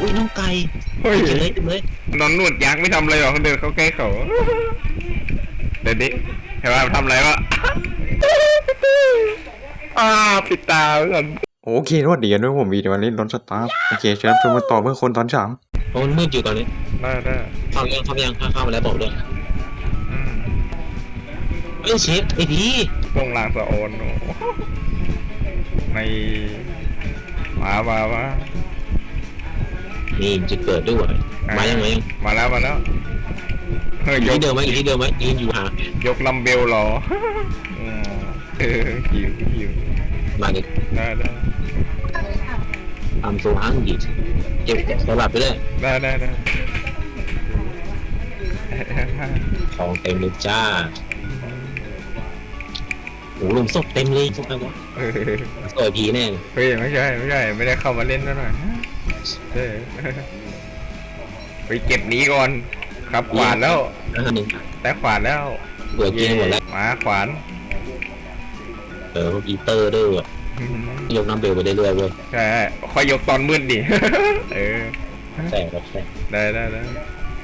อุ้ยน้องไก่เฮ้ยกินเลยกินเลยนอนหนวดยักษ์ไม่ทำอะไรหรอกเขาเดินเข้าใกล้เขาเดี๋ยวดิเห็นว่าทำอะไรวะอ้าปิดตาเพื่อนโอเคสวัสดีกันด้วยผมวีดีโอวันนี้รถสตาร์ทโอเคเชิญชมมาต่อเพื่อคนตอนสามเพราะมันมืดอยู่ตอนนี้ได้ได้เข้ายังเข้ายังเข้าเข้ามาแล้วบอกด้วยอืมเอ้ยเชฟไอพีพวงลางสะโอนโอ้ในมามามา นี่จุดเกิดด้วยมายังมายังมาแล้วมาแล้วเฮ้ยอยู่ยกที่เดิมไหมอยู่ที่เดิมไหมยืนอยู่หายกลัมเบลเหรออืมเออหิวหิวมาเลยได้ได้ทำโซฮังกีเก็บสลับไปเลยได้ได้ได้ของเต็มเลยจ้าโอ้โหลงศพเต็มเลยศพอะไรวะเออศพไอพีแน่เลยเฮ้ยไม่ใช่ไม่ใช่ไม่ได้เข้ามาเล่นซะหน่อย เออไปเก็บหนี้ก่อน ครับขวานแล้วอันหนึ่งแต่ขวานแล้วเบื่อกินหมดแล้ว มาขวาน เอออีเตอร์ด้วยยกน้ำเบลไปเรื่อยๆเว้ยใช่คอยยกตอนมืดดิ เออแต่แบบแต่ได้ได้ได้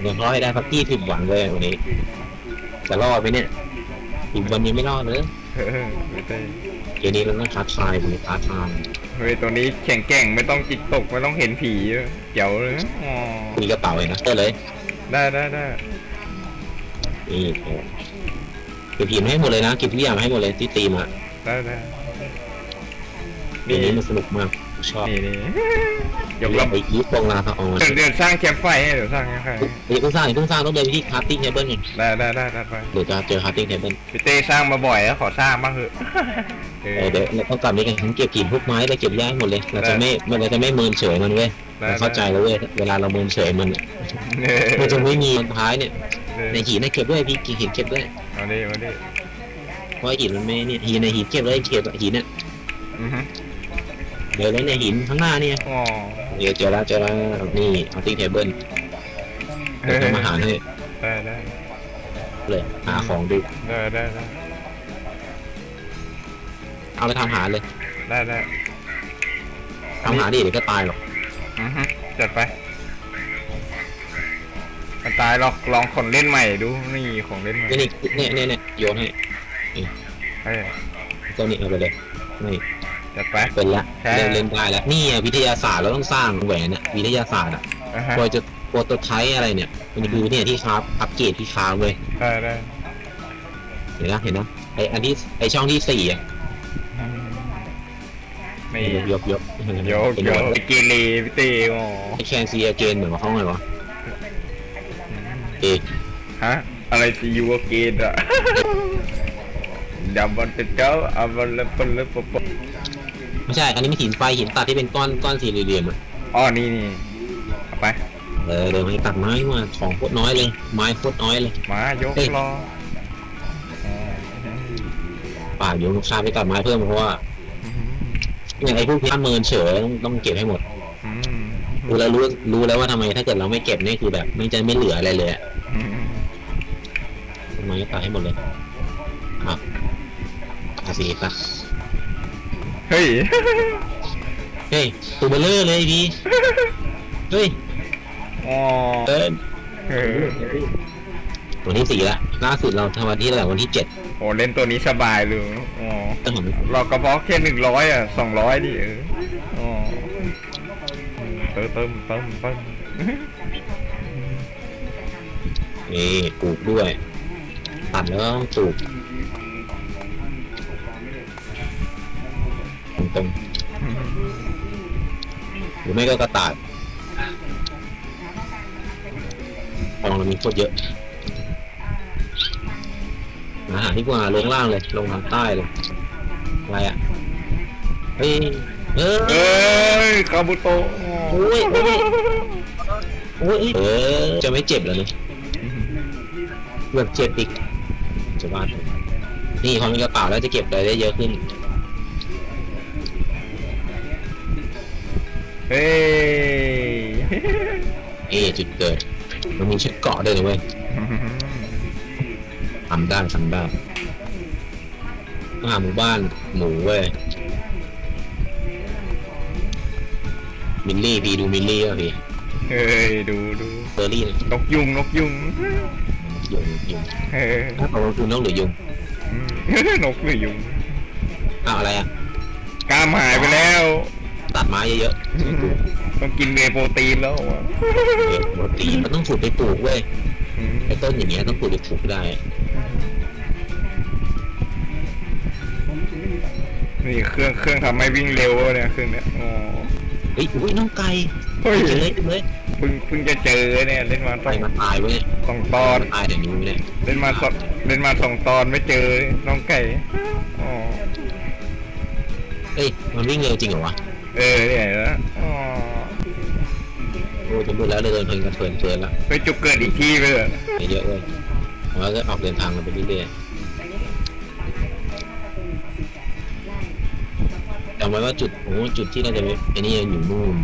เงินร้อยได้พักที่สิบวันเลยวันนี้ จะรอดไหมเนี่ยอีกวันนี้ไม่รอดเลยเออไม่ได้ เกมนี้เราต้องท้าทายผมท้าทาย เฮ้ยตัวนี้แข็งแกร่งไม่ต้องจิกตกไม่ต้องเห็นผีเจ๋วเลยอ๋อมีกระเป๋าเลยนะเตอร์เลยได้ได้ได้นี่โอ้เก็บผีมาให้หมดเลยนะเก็บทุกอย่างมาให้หมดเลยที่ตีมาได้ได้เดี๋ยวนี้มันสนุกมากชอบนี่นี่ยกเราลำไปอีฟตรงลาพระออนเดี๋ยวเดี๋ยวสร้างแคมป์ไฟให้เดี๋ยวสร้างแคมป์ไฟเดี๋ยวต้องสร้างเดี๋ยวต้องสร้างต้องเดินไปที่คาร์ติ้งเทเบิลไงได้ได้ได้ได้ไปเดี๋ยวจะเจอคาร์ติ้งเทเบิลพี่เต้สร้างมาบ่อยแล้วขอสร้างบ้างเถอะเอเอออเดี๋ยวเราต้องกลับนี้กันทั้งเก็บผีพวกไม้เลยเก็บย่าให้หมดเลยเราจะไม่เราจะไม่เมินเฉยมันเว้ยได้เราเข้าใจแล้วเว้ยเวลาเราเมินเฉยมันเนี่ยเออมันจะไม่มีตอนท้ายเนี่ยเออในหินนะเก็บด้วยพี่กี่หินเก็บด้วยมาดิมาดิเพราะไอ้หินมันไม่เนี่ยหินในหินเก็บเลยเก็บอะหินเนี่ย อือฮึ เดี๋ยวเลยในหินข้างหน้าเนี่ยอ๋อเดี๋ยวเจอแล้วเจอแล้วนี่เอาติ้งเทเบิลเอเดี๋ยวอทำอาหารให้ได้ได้เลยหาของดูได้ได้ได้เอาไปทำอาหารเลยได้ได้ทำอาหารดิเดี๋ยวก็ตายหรอกอือฮึจัดไปมันตายหรอกลองคนเล่นใหม่ดูนี่ของเล่นใหม่นี่นี่เนี่ยเนี่ยเนี่ยโยนให้เฮ้ยตัวนี้เอาไปเลยนี่ จัดไป เป็นละใช่ เล่นเล่นได้แล้วนี่อะวิทยาศาสตร์เราต้องสร้างแหวนเนี่ยวิทยาศาสตร์อะอะฮะโปรจะโปรโตไทป์อะไรเนี่ยมันคือเนี่ยที่คราฟอัปเกรดที่คราฟเว้ยได้ได้เห็นนะเห็นนะไออันที่ไอช่องที่สี่อะนี่ ยกยกโยกเป็นโยหมกดเกเรพี่เต้อ๋อไอแคนซีเกนเหมือนว่าเขาไงวะเอกฮะ อะไรซีอูเกนอะดับบันเป็นเจ้าอาบันเล็บปนเล็บปป ไม่ใช่ อันนี้ไม่หินไฟหินตัดที่เป็นก้อนก้อนสี่เหลี่ยมๆอะอ๋อนี่นี่เอาไป เออเดี๋ยวให้ตัดไม้มาของโคตรน้อยเลย ไม้โคตรน้อยเลย มายกเอ้ยรออ๋อป่าเดี๋ยวลูกค้าไปตัดไม้เพิ่มเพราะว่าอย่างไอ้พวกที่เมินเฉยต้องต้องเก็บให้หมดอืมรู้แล้วรู้รู้แล้วว่าทำไมถ้าเกิดเราไม่เก็บนี่คือแบบไม่จะไม่เหลืออะไรเลยอะอืมไม้ตัดให้หมดเลยอะอาสีปะ เฮ้ย เฮ้ยตัวเบลเลอร์เลยพี่เฮ้ยอ๋อเอินเออวันที่สี่ละล่าสุดเราทำวันที่เท่าไหร่วันที่เจ็ดโอ้เล่นตัวนี้สบายเลยอ๋อก็เห็นเรากระเพาะแค่หนึ่งร้อยอะสองร้อยดิเอออ๋อเติมเติมเติมเติมนี่ปลูกด้วยตัดแล้วก็ต้องปลูก ตรงๆหรือไม่ก็กระต่ายฟองเรามีโคตรเยอะอาหารที่กว่าลงล่างเลย ลงทางใต้เลยอะไรอะเฮ้ยเออเอ้ยคาบุโตะโอ้ยโอ้ยโอ้ยเออจะไม่เจ็บแล้วเนี่ยแบบเจ็บอีกจะบ้านี่พอมีกระเป๋าแล้วจะเก็บอะไรได้เยอะขึ้น เฮ้ย เอจุดเกิด มันมีชุดเกราะด้วยนะเว้ยทำได้ทำได้ต้องหาหมู่บ้านหมูเว้ย มิลลี่พี่ดูมิลลี่ป่ะพี่เฮ้ย ดูดูเบอร์รี่นะนกยุงนกยุงยุงยุงเฮ้ยถ้าตกลงคือนกหรือยุงอืม นกหรือยุงอ้าวอะไรอะ กล้ามหายไปแล้ว ตัดไม้เยอะๆต้องกินเวย์โปรตีนแล้วอะเออปกติมันต้องขุดไปปลูกเว้ยอืมไอ้ต้นอย่างเงี้ยต้องขุดไปปลูกได้ นี่เครื่องเครื่องทำให้วิ่งเร็ววะเนี่ยเครื่องเนี้ยอ๋อเฮ้ยอุ้ยน้องไก่เฮ้ยเจอเลยเจอเลยเพิ่งเพิ่งจะเจอเนี่ยเล่นมาสไก่องมาตายเว้ยสองตอนมันตายแต่นี้เนี่ยเล่นมาสองเล่นมาสองตอนไม่เจอน้องไก่อ๋อเฮ้ยมันวิ่งเร็วจริงเหรอวะ เออเนี่ยนะอ๋อโอ้จะพูดแล้วเลยเดินเพลินกันเพลินเพลินละไปจุกเกิดอีกที่ไปเลยไปเยอะเว้ยแล้วก็ออกเดินทางกันไปเรื่อยๆจำไว้ว่าจุดโอ้จุดที่น่าจะเป็นไอ้นี่อยู่นู่น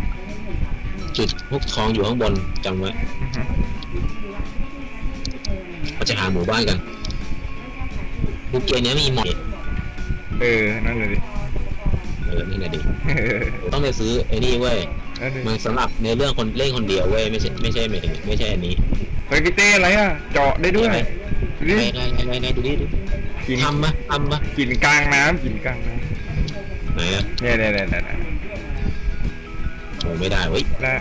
จุดพวกทองอยู่ข้างบนจำไว้เราจะหาหมู่บ้านกันภูเก็ตเนี้ยมีหมดเออนั่นเลยดิเออนี่แหละดิเออต้องไปซื้อไอ้นี่เว้ยนั่นดิมันสำหรับในเรื่องคนเล่นคนเดียวเว้ยไม่ใช่ไม่ใช่ไม่ถึงไม่ใช่อันนี้เฮ้ยพี่เต้อะไรอะ เจาะได้ด้วยไหนดิไหนไหนไหนไหนดูดิดูกินทำปะทำปะกินกลางน้ำกินกลางน้ไหนอะำเนี่ยเนี่ยเนี่ยเนี่ยโอ้ไม่ได้เว้ยแล้ว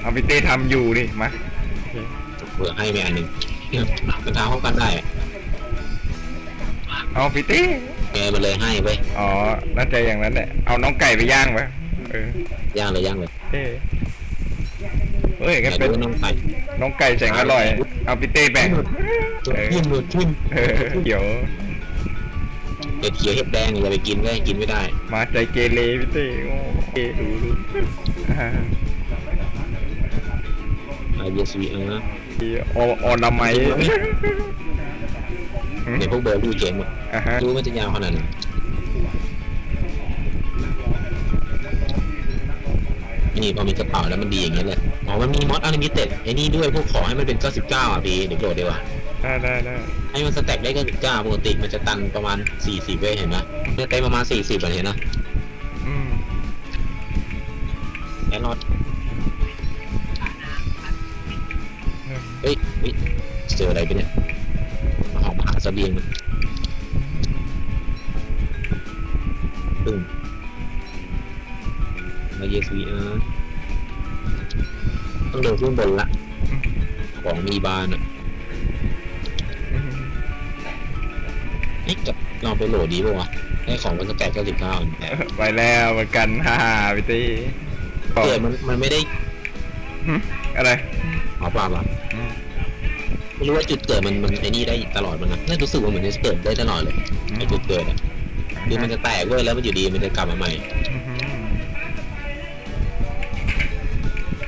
เอาพี่เต้ทำอยู่ดิมาเผื่อให้ไปอันหนึ่งมันทำเข้ากันได้อะเอาพี่เต้แก มันเลยให้เว้ยอ๋อน่าจะอย่างนั้นแหละเอาน้องไก่ไปย่างไปเออย่างเลยย่างเลยเต้เฮ้ยแกก็เป็นดูน้องไก่น้องไก่แสนอร่อย เอาพี่เต้แบ่งตัวขึ้นหนวดขึ้นเออเดี๋ยวเห็ดเขียวเห็ดแดงอย่าไปกินได้กินไม่ได้ มาใจเกเรพี่เต้โอ้เต้ดูดูอ่าไอเยสวีเอออออนามัย ในพวกเบอร์ดูเกมหมดอ่าฮะดูมันจะยาวขนาดไหนนี่พอมีกระเป๋าแล้วมันดีอย่างเงี้ยเลยอ๋อมันมีมอสอนิมิเต็ดไอ้นี่ด้วยพวกขอให้มันเป็น 99 อะพี่เดี๋ยวโดดดีกว่าได้ได้ได้ให้มันสแต็กได้ก็99ปกติมันจะตันประมาณ 40 เว้ยเห็นไหมเนี่ยเต็มประมาณ 40อะเห็นนะอืมแอนนอตเฮ้ยเฮ้ยเจออะไรไปเนี่ย มาหอมหาเสบียงมันตึ้งมาเยสวีเออต้องเดินขึ้นบนละ ของมีบานอะอืมเอ๊ะจะลองไปโหลดดีป่าวะให้ของมันสแต็ก99แต่ไปแล้วเหมือนกันฮ่าฮ่าพี่เต้เกิดมันมันไม่ได้หึอะไรหอปลาปะอืม ไม่รู้ว่าจุดเกิดมันมันไอ้นี่ได้ตลอดมันนะน่ารู้สึกว่าเหมือนจะเกิดได้ตลอดเลยไอ้จุดเกิดอะคือมันจะแตกเว้ยแล้วมันอยู่ดีมันจะกลับมาใหม่อือหือ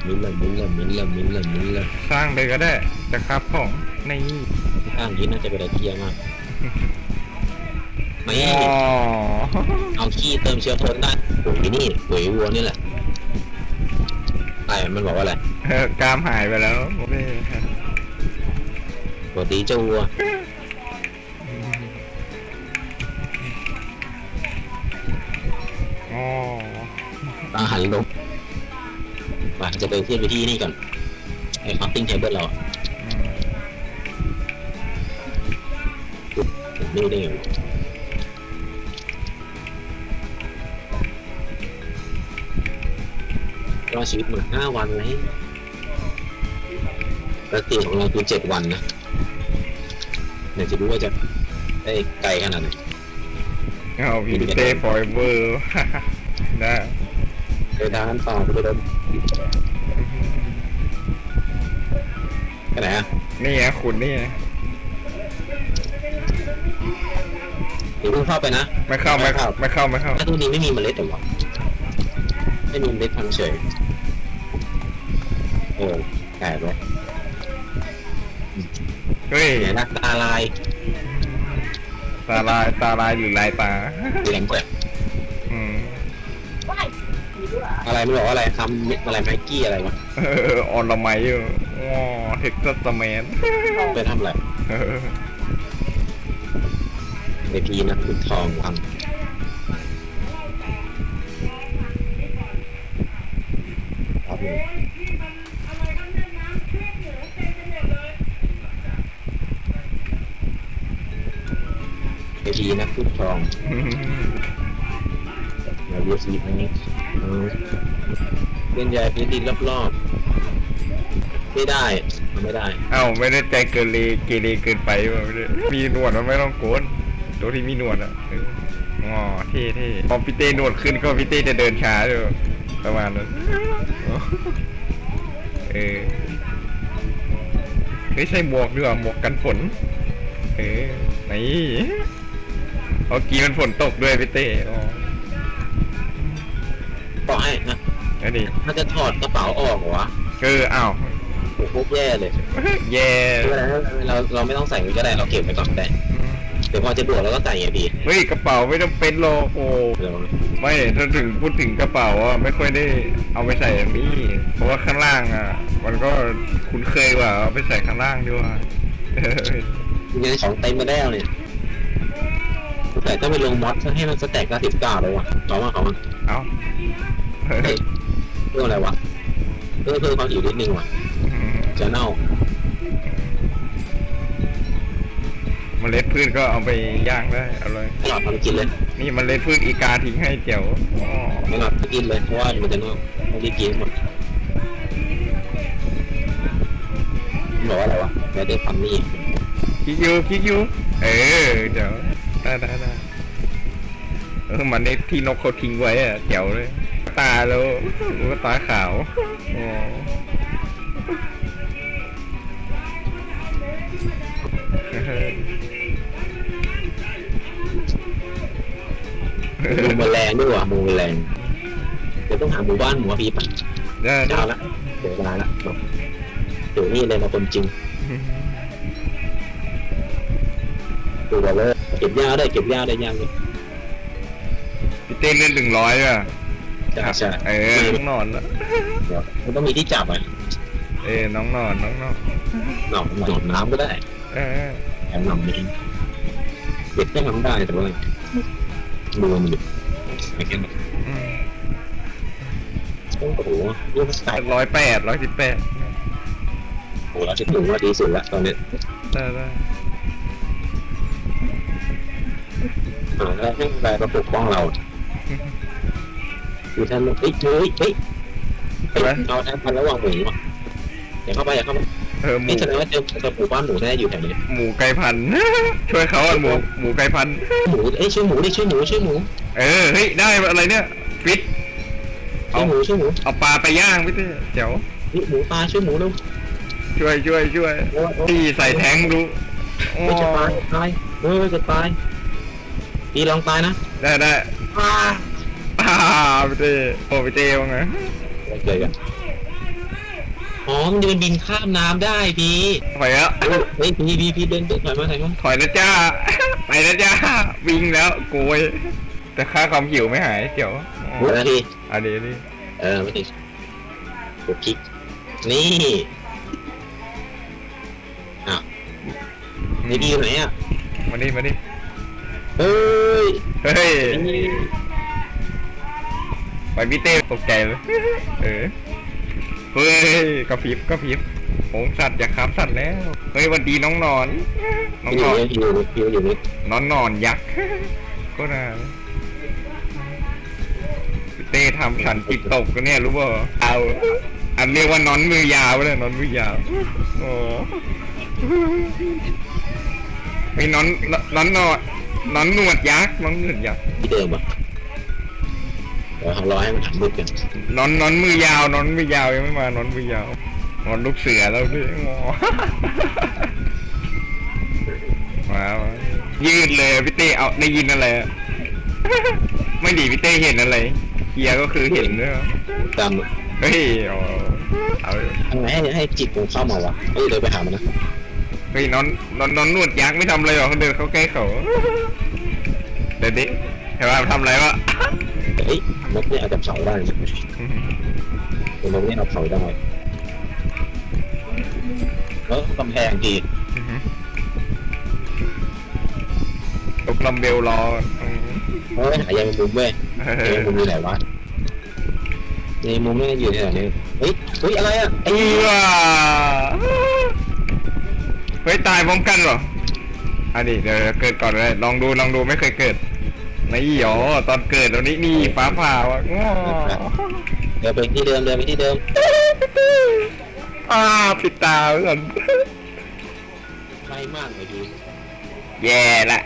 มิ้นละมิ้นละมิ้นละมิ้นละมิ้นละสร้างเลยก็ได้จะครับของในข้างนี้น่าจะเป็นอะไรที่เยี่ยมมากไม่อ๋อเอาขี้เติมเชื้อเพลิงได้ปุ๋ยนี่ปุ๋ยวัวนี่แหละอะไรมันบอกว่าอะไรเออกล้ามหายไปแล้วโอเค ปกติเจ้าวัวอ๋ออาหารลงว่าจะไปขึ้นไปที่นี่ก่อน ไอ้คอฟติ้งเทเบิลเราอะอืมผมไม่ได้อยู่รอชีวิตมาห้าวันเลยปกติของเราคือเจ็ดวันนะ เดี๋ยวจะรู้ว่าจะได้ไกลขนาดไหน เอาพี่เต้ฟอยเวอร์ได้ไปทางต่อไปเดินไปไหนอะนี่ไงขุนนี่ไงเดี๋ยวเพิ่งเข้าไปนะ ไม่เข้าไม่เข้าไม่เข้าไม่เข้าถ้าตัวนี้ไม่มีเมล็ดแต่ว่าไม่มีเมล็ดพันธุ์เฉยเออแปลกเลย เฮ้ยไหนนะตาลายตาลายตาลายหรือลายตา แหลงแกว่งอืมอะไรไม่บอกว่าอะไรทำอะไรไมกี้อะไรวะเออออนละไมอยู่อ๋อเท็กซัสแมนไปทำอะไรเออในพีนะคือทองพัง ทองเราเรียกสีนี้เอาเล่นใหญ่พื้นดินรอบๆไม่ได้ทำไม่ได้ เอ้าไม่ได้ใจเกินเลเกเรเกินไปว่ะไม่ได้มีหนวดมันไม่ต้องโกนตัวที่มีหนวดอะเอออ๋อเท่เท่พอพี่เต้หนวดขึ้นก็พี่เต้จะเดินช้าด้วยประมาณนั้นเออไม่ใช่หมวกด้วยหมวกกันฝน เออไหนเมื่อกี้มันฝนตกด้วยพี่เต้อ๋อต่อให้นะนั่นดิถ้าจะถอดกระเป๋าออกเหรอวะเอออ้าวโอ้โหแย่เลยแย่ไม่เป็นไรเราเราไม่ต้องใส่ก็ได้เราเก็บไว้ก่อนก็ได้เดี๋ยวพอจะบวกเราก็ใส่ไงพี่เฮ้ยกระเป๋าไม่ต้องเป็นหรอกโอ้เดี๋ยวไม่ถ้าถึงพูดถึงกระเป๋าอะไม่ค่อยได้เอาไปใส่แบบนี้เพราะว่าข้างล่างอะ มันก็คุ้นเคยกว่าเอาไปใส่ข้างล่างดีกว่าเออ เงินของเต็มมาแล้วเนี่ย แต่ต้องไปลงมอสให้มันสแต็กละสิบเก้าเลยว่ะเขาว่าเขาว่าเอาเฮ้ยเรื่องอะไรวะเพื่อเพื่อเขาอยู่นิดนึงว่ะจะเน่าเมล็ดพืชก็เอาไปย่างได้เอาเลยไม่หลอดทำกินเลย นี่เมล็ดพืชอีกาทิ้งให้เจียวอ๋อไม่หลอดกินเลยเพราะว่ามันจะเน่าต้องรีบกินหมดบอกว่าอะไรวะแม่เด็กฟันนี่คิกยูคิกยูเออเดี๋ยว ได้ได้ได้เออมันในที่นกเขาทิ้งไว้อะเจียวเลย ตาแล้วรู้ว่าตาขาวอ๋อมูแมลงด้วยว่ะมูแมลงเดี๋ยวต้องหาหมู่บ้านหมูพีปะได้เช้าละเดี๋ยวเวลาละแบบเดี๋ยวนี่เลยมาคนจริงตัวเลยเก็บยาได้เก็บยาได้ยาเลยพี่เต้นเล่นหนึ่งร้อยอะใช่ใช่เออน้องนอนละเดี๋ยวมันต้องมีที่จับอะเออน้องนอนน้องนอนหนองโดดน้ำก็ได้เออแถมหนองเองเก็บได้ทำได้แต่ว่ามือมันอยู่ไอ้แค่นั้นอืมโอ้โหเรื่องสไตล์ร้อยแปดร้อยสิบแปดโอ้โหเราจะถึงว่าดีสุดละตอนนี้ได้ได้ หาอะไรให้อะไรมาปกป้องเราคือท่านเฮ้ยเฮ้ยเฮ้ยเฮ้ยเอาแทนพันระหว่างหมูอะอย่าเข้าไปอย่าเข้าไปเออหมูนี่แสดงว่าเจอเจอหมู่บ้านหมูแน่อยู่แถวนี้หมูไก่พันธุ์ ช่วยเขาอะหมูหมูไก่พันธุ์หมูเอ้ยชื่อหมูดิชื่อหมูชื่อหมูเออเฮ้ยได้อะไรเนี่ยฟิตชื่อหมูชื่อหมูเอาปลาไปย่างพี่เต้เจ๋วนี่หมูตาชื่อหมูเร็วช่วยช่วยช่วยโอ้ยโอ้ยพี่ใส่แทงดูโอ้ไม่จะตายตายเออจะตาย พี่ลองตายนะได้ได้อ้าอ่าพี่เต้โอ้พี่เต้ว่าไงเจอกันอ๋อมันจะเป็นบินข้ามน้ำได้พี่ถอยแล้วเฮ้ยพี่พี่พี่เดินเดินถอยมาถอยมาถอยนะจ้าไปนะจ้าวิ่งแล้วโกยแต่ค่าความหิวไม่หายเจ๋วหมดแล้วพี่อันนี้นี่เออไม่ถึงกดคลิกนี่อ้าวนี่พี่อยู่ไหนอะมาดิมาดิ เฮ้ยเฮ้ยนี่ไปพี่เต้ตกใจเลยเออเฮ้ยกระพริบกระพริบโองสัตว์อย่าขับสัตว์แล้วเฮ้ยหวันดีน้องนอนน้องพี่อนอยู่นนี่พี่อยู่นี่พี่อยู่นี่นอนนอนยักษ์ก็น่าพี่เต้ทำฉันจิตตกก็เนี่ยรู้ป่ะเอาอันเรียกว่านอนมือยาวเลยนอนมือยาวโอ้ไอ้นอนนอนนอน นอนหนวดยักษ์นอนหนวดยักษ์ที่เดิมอะเดี๋ยวเรารอให้มันหันมืดกันนอนนอนมือยาวนอนมือยาวยังไม่มานอนมือยาวนอนลูกเสือแล้วพี่งอมามายืดเลยพี่เต้เอาได้ยินอะไรอะไม่ดีพี่เต้เห็นอะไรเฮียก็คือเห็นด้วยตามเฮ้ยเอาเอาทำไงให้ให้จิตผมเข้ามาวะเฮ้ยเดินไปหามันนะ เฮ้ยนอนนอนนอนนวดยักษ์ไม่ทำอะไรหรอกเขาเดินเข้าใกล้เขา เดี๋ยวดิเห็นว่าทำอะไรวะเฮ้ยนกเนี่ยเอาจับเสาได้นะนกเนี่ยเอาเสาได้แล้วกำแพงทีตกลำเบลรออืมเฮ้ยหายายมุมเว้ยเอหายายอมุมอยู่ไหนวะในมุมเนี่ยอยู่แถวนี้เฮ้ยเฮ้ยอะไรอะไอ้เอื้อเฮ้ยตายพร้อมกันเหรออะดิเดี๋ยวเดี๋ยวเกิดก่อนเลยลองดูลองดูไม่เคยเกิด นี่หรอตอนเกิดตรงนี้นี่ฟ้าผ่าวะง้อเดินไปที่เดิมเดินไปที่เดิมอ่าปิดตาไว้ก่อนใกล้มากเลยดีแย่ละ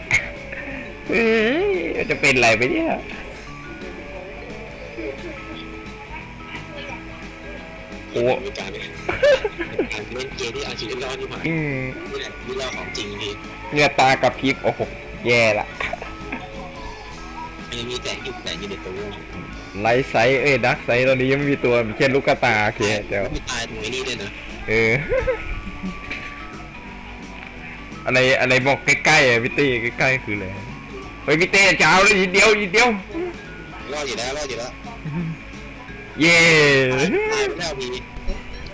เอ้ยจะเป็นอะไรไปเนี่ยโอ้เป็นการเป็นการเล่นเกมที่เอาชีวิตรอดที่หมาอืมนี่แหละที่รอดของจริงพี่เนี่ยตากับพริบโอ้โหแย่ละ ยังมีแสงอยู่แสงอยู่ในตัวไลท์ไซส์เอ้ยดักไซส์ตอนนี้ยังไม่มีตัวมีแค่ลูกกระตาโอเคเดี๋ยวไม่ตายตรงไอ้นี่ด้วยนะเออ อะไรอะไรบอกใกล้ๆอะพี่เต้ใกล้ๆคืออะไรเฮ้ยพี่เต้จะเอาเลยอีกเดียวอีกเดียวรอดอยู่แล้วรอดอยู่แล้วเย่ตายไปแล้วพี่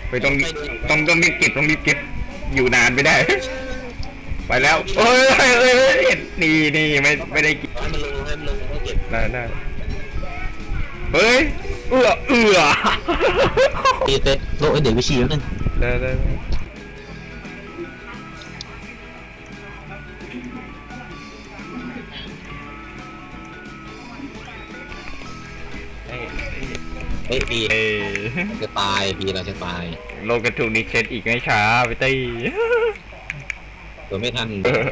ไปต้องต้องต้องรีบเก็บต้องรีบเก็บอยู่นานไม่ได้ ไปแล้วเอ้ยเอ้ยเอ้ยเอ้ยนี่นี่ไม่ไม่ได้กิน ได้ได้เฮ้ย เอื้อเอื้อตีเซ็ตโลกไอเด็กวิชีแล้วนึงได้ได้ได้เอ้ยเฮ้ยพี่เอ้ยจะตายพี่เราจะตายโลกกระถูกนี้เช็ดอีกไม่ช้าพี่ตี้ตัวไม่ทัน เออ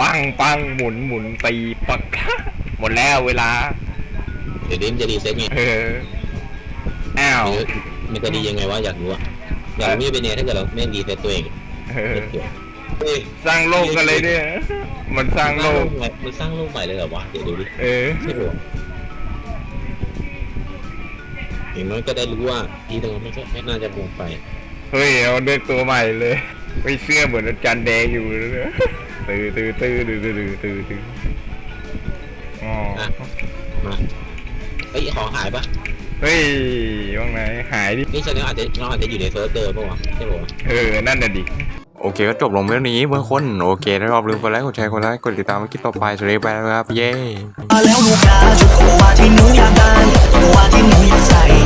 ปังปังหมุนหมุนตีปักหมดแล้วเวลา เดี๋ยวนี้มันจะรีเซ็ตไงเอออ้าวหรือมันจะดียังไงวะอยากรู้อะอยากรู้ไม่เป็นไงถ้าเกิดเราไม่รีเซ็ตตัวเองเออเฮ้ยสร้างโลกกันเลยเนี่ย มันสร้างโลกใหม่มันสร้างโลกใหม่เลยเหรอวะเดี๋ยวดูดิเออใช่ปะวะอย่างน้อยก็ได้รู้ว่าที่ตรงนั้นไม่ใช่ไม่น่าจะวงไป เฮ้ยเอาเดินตัวใหม่เลย ไม่เสื้อเหมือนอาจารย์แดงอยู่เลยนะ ตื้อตื้อตื้อตื้อตื้อตื้อตื้ออ๋อมเอ้ยของหายปะเฮ้ยว่างไงหายดิ นี่ฉันเนี่าอาจจะเราอาจจะอยู่ในเซิร์ฟเดิมปะวะใช่ปะเออ นั่นน่ะดิ โอเคก็จบลงเรื่องนี้เพื่อนคน โอเคถ้าชอบลืมกดไลค์กดแชร์กดไลค์กดติดตามคลิปต่อไปสวัสดีไปแล้วครับ เย้แล้วลูกค้าชุดโอวาที่หนูอยากได้โอวาที่หนูอยากใส่